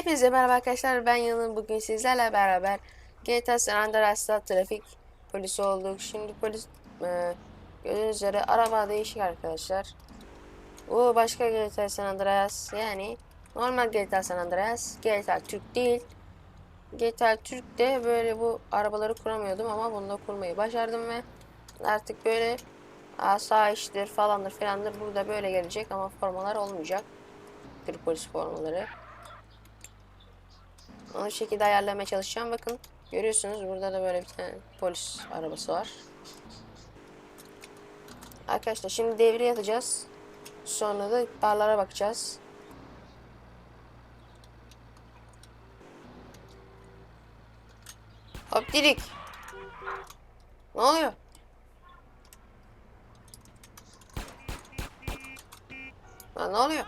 Hepinize merhaba arkadaşlar. Ben Yalın. Bugün sizlerle beraber GTA San Andreas'ta trafik polisi olduk. Şimdi polis e, gördüğünüz üzere araba değişik arkadaşlar. Bu başka GTA San Andreas yani normal GTA San Andreas. GTA Türk değil. GTA Türk'te böyle bu arabaları kuramıyordum ama bunda kurmayı başardım ve artık böyle asayiştir falandır filandır burada böyle gelecek ama formalar olmayacak. Türk polis formaları. Onu şekilde ayarlamaya çalışacağım. Bakın görüyorsunuz burada da böyle bir tane polis arabası var. Arkadaşlar şimdi devre atacağız. Sonra da barlara bakacağız. Hop dirik. Ne oluyor? Lan ne oluyor?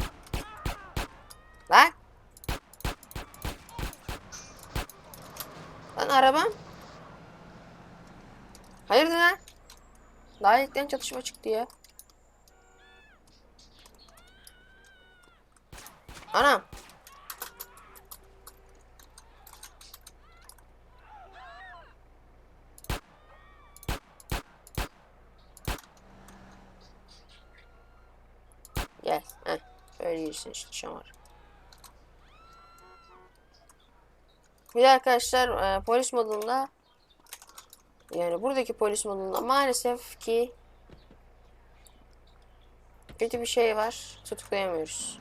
Lan? Lan arabam. Hayırdır lan? Daha ilkten çatışma çıktı ya. Anam. Gel. Heh. Öyle girsin işte şamar. Bir arkadaşlar e, polis modunda yani buradaki polis modunda maalesef ki kötü bir şey var. Tutuklayamıyoruz.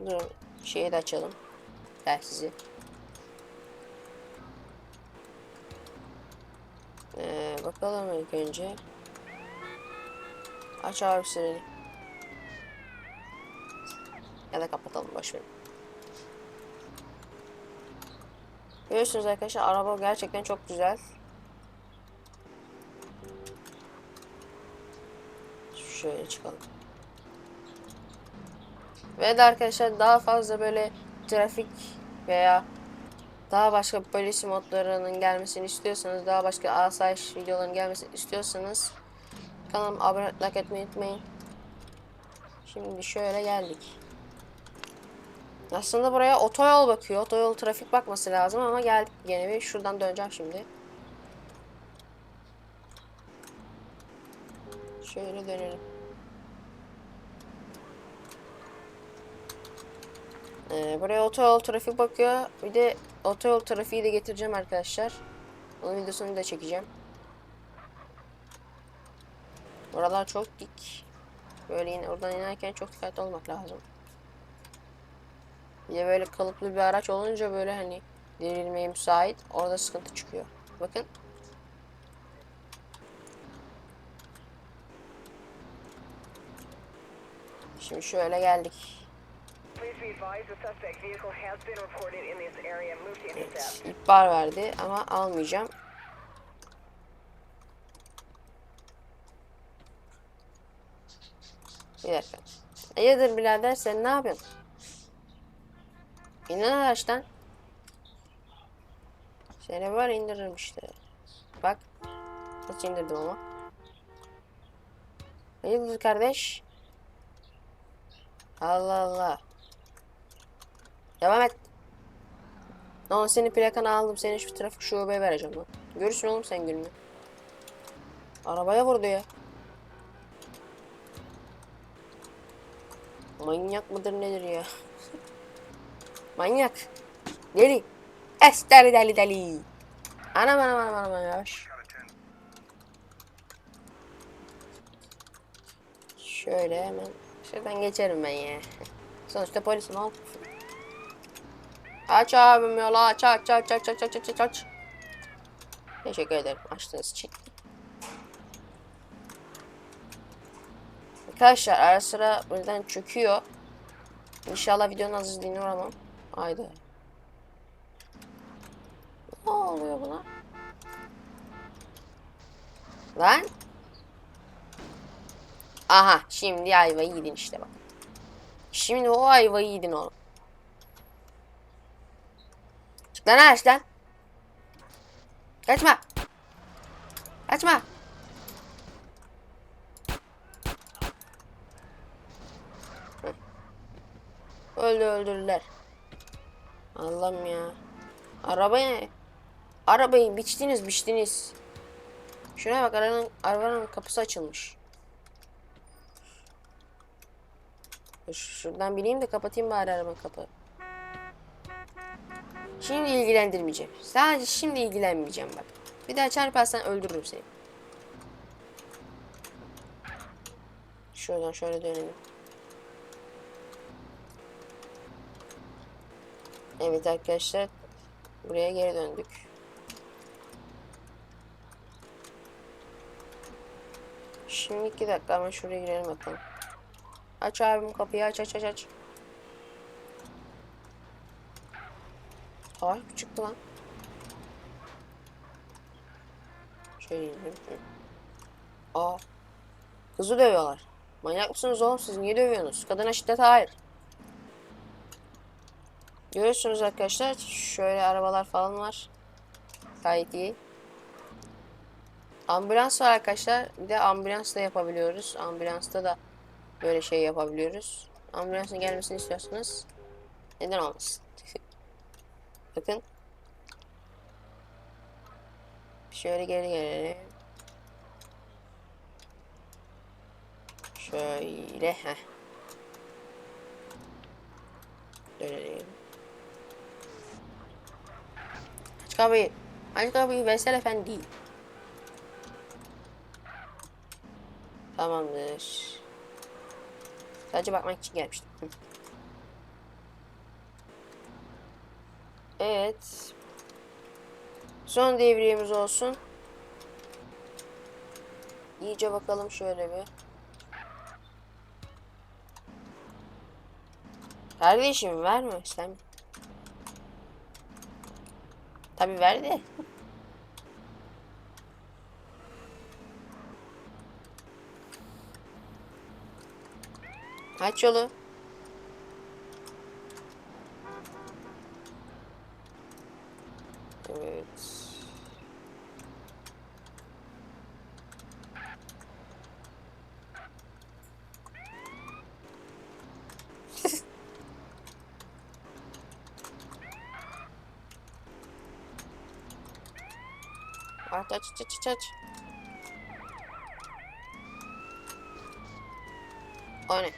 Durun şeyi de açalım. Telsizi. Ee, bakalım ilk önce. Aç abi sireni. Ya da kapatalım boşverin. Görüyorsunuz arkadaşlar araba gerçekten çok güzel. Şöyle çıkalım. Ve de arkadaşlar daha fazla böyle trafik veya daha başka polis modlarının gelmesini istiyorsanız, daha başka asayiş videoların gelmesini istiyorsanız kanalıma abone like etmeyi unutmayın. Şimdi şöyle geldik. Aslında buraya otoyol bakıyor. Otoyol trafik bakması lazım ama geldik gene bir. Şuradan döneceğim şimdi. Şöyle dönelim. Ee, buraya otoyol trafik bakıyor. Bir de otoyol trafiği de getireceğim arkadaşlar. Onun videosunu da çekeceğim. Buralar çok dik. Böyle yine oradan inerken çok dikkatli olmak lazım. Bir de böyle kalıplı bir araç olunca böyle hani devrilmeye müsait. Orada sıkıntı çıkıyor. Bakın. Şimdi şöyle geldik. Evet, ihbar verdi ama almayacağım. Bir dakika. Hayırdır birader sen ne yapıyorsun? İnan araçtan. Seni var indiririm işte. Bak. Nasıl indirdim ama. Hayırdır kardeş? Allah Allah. Devam et. Lan senin plakanı aldım. Seni şu trafik şubeye vereceğim lan. Görürsün oğlum sen gününü. Arabaya vurdu ya. Manyak mıdır nedir ya? Manyak. Deli. Ester deli deli. Anam anam anam anam yavaş. Şöyle hemen şuradan geçerim ben ya. Sonuçta polisim al. Aç abim yola aç aç aç aç aç aç aç aç. Teşekkür ederim açtığınız için. Arkadaşlar ara sıra buradan çöküyor. İnşallah videonun azizliğine uğramam. Haydi. Ne oluyor buna? Lan. Aha şimdi ayvayı yedin işte bak. Şimdi o ayvayı yedin oğlum. Çık lan aç lan. Kaçma. Kaçma. Öldü öldürdüler. Allah'ım ya. Arabaya Arabayı biçtiniz biçtiniz. Şuna bak arabanın, arabanın kapısı açılmış. Şuradan bineyim de kapatayım bari araba kapı. Şimdi ilgilendirmeyeceğim. Sadece şimdi ilgilenmeyeceğim bak. Bir daha çarparsan öldürürüm seni. Şuradan şöyle dönelim. Evet arkadaşlar. Buraya geri döndük. Şimdi iki dakika ama şuraya girelim bakalım. Aç abim kapıyı aç aç aç aç. Ay çıktı lan. Şöyle indim. Aa. Kızı dövüyorlar. Manyak mısınız oğlum siz niye dövüyorsunuz? Kadına şiddet hayır. Görüyorsunuz arkadaşlar şöyle arabalar falan var. Gayet iyi. Ambulans var arkadaşlar. Bir de ambulansla yapabiliyoruz. Ambulansta da böyle şey yapabiliyoruz. Ambulansın gelmesini istiyorsanız neden olmasın? Bakın. Şöyle geri gelelim. Şöyle heh. Dönelim. Aç kapıyı. Aç kapıyı Veysel Efendi. Tamamdır. Sadece bakmak için gelmiştim. Evet. Son devriyemiz olsun. İyice bakalım şöyle bir. Kardeşim verme sen. Tabi ver de. Aç yolu. Evet. Aç aç aç aç aç. O ne?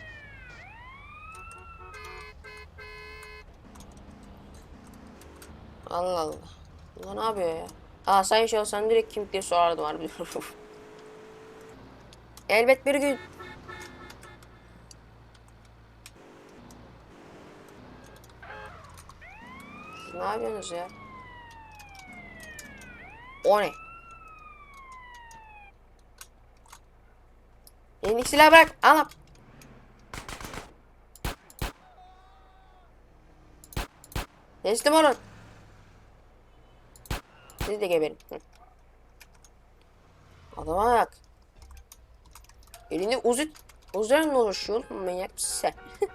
Allah Allah. Ulan ne yapıyor ya? Aa sen şey olsan direkt kim diye sorardım harbi. Elbet bir gün. Siz ne yapıyorsunuz ya? O ne? Elindeki silahı bırak. Al. Teslim olun. Siz de geberin. Hı. Adama bak. Elinde uzi... Uzi'yle dolaşıyor oğlum. Manyak sen?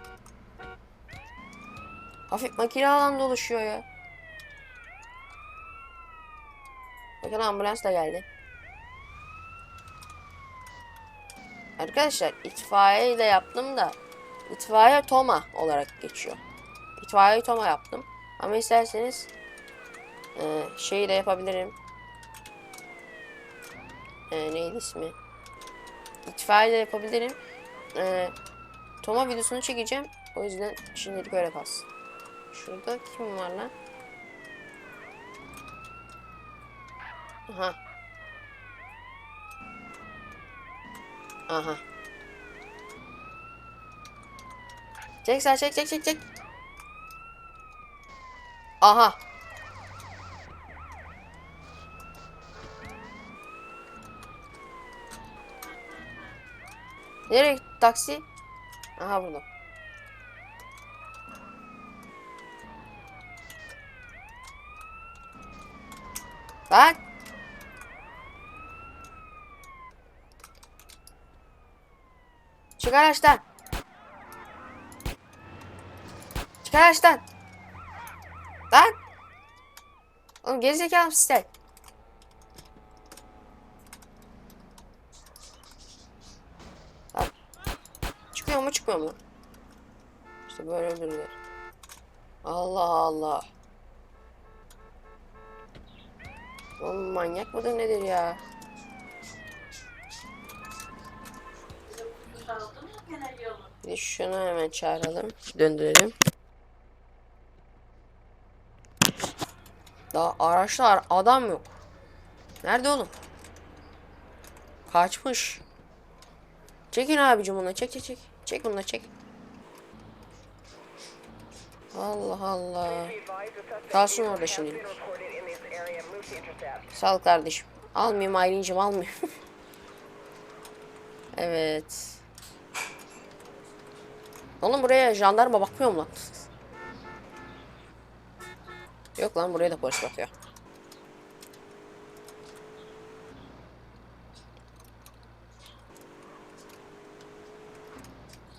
Hafif makine alan dolaşıyor ya. Bakın ambulans da geldi. Arkadaşlar itfaiye de yaptım da itfaiye Toma olarak geçiyor. İtfaiye Toma yaptım. Ama isterseniz ee, şeyi de yapabilirim. Ee, neydi ismi? İtfaiye de yapabilirim. Ee, Toma videosunu çekeceğim. O yüzden şimdilik öyle kalsın. Şurada kim var lan? Aha. Aha. Çek sağ çek çek çek çek. Aha. Nereye taksi? Aha burada. Bak. Çık araçtan. Çık araçtan. Lan. Oğlum gerizekalı mısın sen? Lan. Çıkıyor mu çıkmıyor mu? İşte böyle öldürürler. Allah Allah. Oğlum manyak mıdır nedir ya? De şunu hemen çağıralım. Döndürelim. Daha araçlar adam yok. Nerede oğlum? Kaçmış. Çekin abicim bunu. Çek çek çek. Çek bunu çek. Allah Allah. Kalsın orada. Sağ ol kardeşim. Almayayım Aylin'cim almayayım. evet. Oğlum buraya jandarma bakmıyor mu lan? Yok lan buraya da polis bakıyor.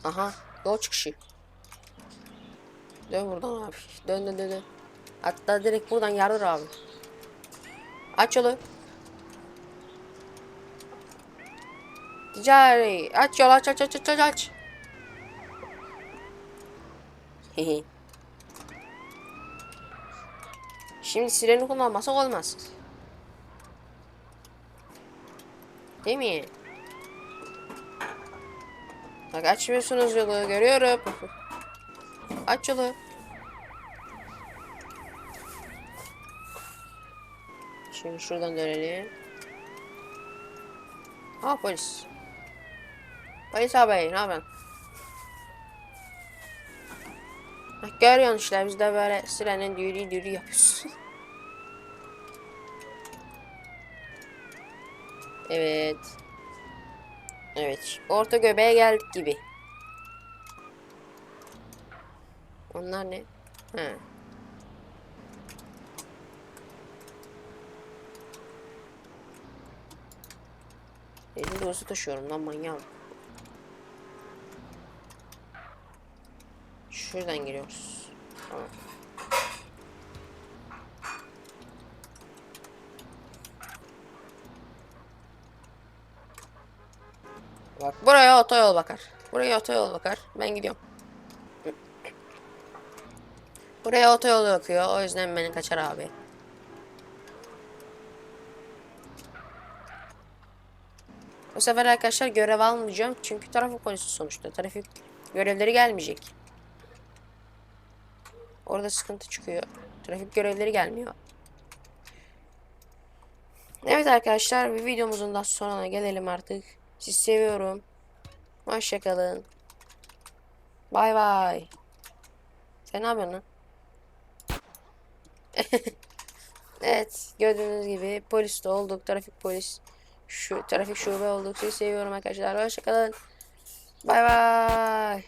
Aha yol çıkışı. Dön buradan abi. Dön dön dön. Hatta direkt buradan yardır abi. Aç yolu. Ticari. Aç yol aç aç aç aç aç aç. Hehe. Şimdi sireni kullanmasak olmaz. Değil mi? Bak açmıyorsunuz yolu görüyorum. Aç yolu. Şimdi şuradan dönelim. Ha polis. Polis abi ne yapıyorsun? Bak görüyorsun işte biz de böyle sirenin düğürü düğürü yapıyoruz. evet. Evet. Orta göbeğe geldik gibi. Onlar ne? He. Elinde dostu taşıyorum lan manyağım. Şuradan giriyoruz. Tamam. Bak buraya otoyol bakar. Buraya otoyol bakar. Ben gidiyorum. Buraya otoyol bakıyor. O yüzden beni kaçar abi. Bu sefer arkadaşlar görev almayacağım. Çünkü trafik polisi sonuçta. Trafik görevleri gelmeyecek. Orada sıkıntı çıkıyor. Trafik görevleri gelmiyor. Evet arkadaşlar bir videomuzun da sonuna gelelim artık. Sizi seviyorum. Hoşçakalın. Bay bay. Sen ne yapıyorsun evet gördüğünüz gibi polis de olduk. Trafik polis. Şu trafik şube olduk. Sizi seviyorum arkadaşlar. Hoşçakalın. Bay bay.